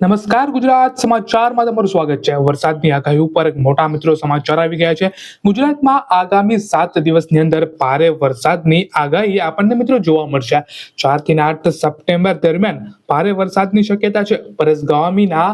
નમસ્કાર, ગુજરાત સમાચારમાં તમારું સ્વાગત છે. વરસાદની આગાહી ઉપર એક મોટા મિત્રો સમાચાર આવી ગયા છે. ગુજરાતમાં આગામી સાત દિવસની અંદર ભારે વરસાદની આગાહી આપણને મિત્રો જોવા મળશે. ચારથી આઠ સપ્ટેમ્બર દરમિયાન ભારે વરસાદની શક્યતા છે. પરેશ ગવામીના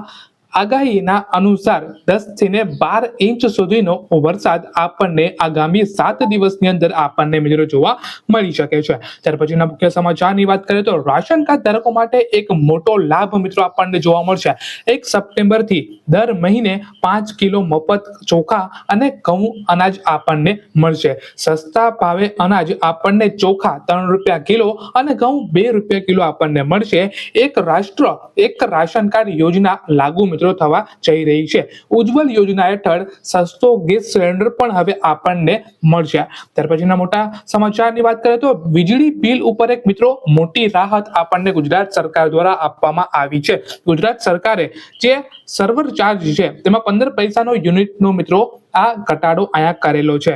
આગાહીના અનુસાર દસથી ને બાર ઇંચ સુધીનો વરસાદ આપણને આગામી સાત દિવસની અંદર આપણને મિત્રો જોવા મળી શકે છે. ત્યાર પછીના મુખ્ય સમાચારની વાત કરીએ તો રાશન કાર્ડ ધારકો માટે એક મોટો લાભ મિત્રો આપણને જોવા મળશે. એક સપ્ટેમ્બરથી દર મહિને પાંચ કિલો મફત ચોખા અને ઘઉં અનાજ આપણને મળશે. સસ્તા ભાવે અનાજ આપણને ચોખા ત્રણ રૂપિયા કિલો અને ઘઉં બે રૂપિયા કિલો આપણને મળશે. એક રાષ્ટ્ર, એક રાશન કાર્ડ યોજના લાગુ મિત્રો થવા જઈ રહી છે. ઉજ્જવલ યોજના હેઠળ સસ્તો ગેસ સિલિન્ડર પણ હવે આપણને મળશે. ત્યાર પછીના મોટા સમાચારની વાત કરીએ તો વીજળી બિલ ઉપર એક મિત્રો મોટી રાહત આપણને ગુજરાત સરકાર દ્વારા આપવામાં આવી છે. ગુજરાત સરકારે જે સર્વર ચાર્જ છે, તેમાં પંદર પૈસાનો યુનિટનો મિત્રો આ ઘટાડો અહીંયા કરેલો છે.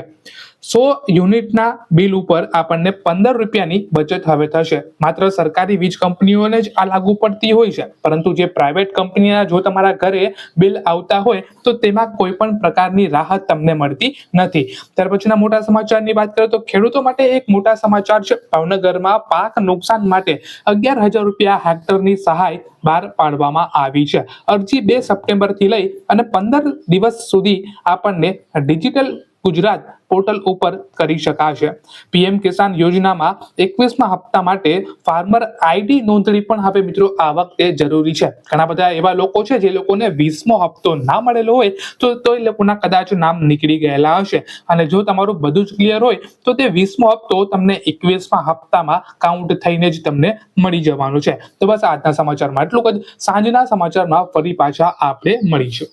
સો યુનિટના બિલ ઉપર આપણને પંદર રૂપિયાની બચત હવે થશે. માત્ર સરકારી વીજ કંપનીઓને જ આ લાગુ પડતી હોય છે. પરંતુ જે પ્રાઇવેટ કંપનીના જો તમારા ઘરે બિલ આવતા હોય, તો તેમાં કોઈ પણ પ્રકારની રાહત તમને મળતી નથી. ત્યાર પછીના મોટા સમાચારની વાત કરીએ તો ખેડૂતો માટે એક મોટા સમાચાર છે. ભાવનગરમાં પાક નુકસાન માટે અગિયાર હજાર રૂપિયા હેક્ટરની સહાય બહાર પાડવામાં આવી છે. અરજી બે સપ્ટેમ્બરથી લઈ અને પંદર દિવસ સુધી આપણને ડિજિટલ ગુજરાત પોર્ટલ ઉપર કરી શકાશે. પીએમ કિસાન યોજનામાં એકવીસમા હપ્તા માટે ફાર્મર આઈડી નોંધણી પણ હવે મિત્રો આ વખતે જરૂરી છે. ઘણા બધા એવા લોકો છે જે લોકોને વીસમો હપ્તો ના મળેલો હોય તો તો એ લોકોના કદાચ નામ નીકળી ગયેલા હશે. અને જો તમારું બધું જ ક્લિયર હોય તો તે વીસમો હપ્તો તમને એકવીસમા હપ્તામાં કાઉન્ટ થઈને જ તમને મળી જવાનું છે. તો બસ આજના સમાચારમાં એટલું જ. સાંજના સમાચારમાં ફરી પાછા આપણે મળીશું.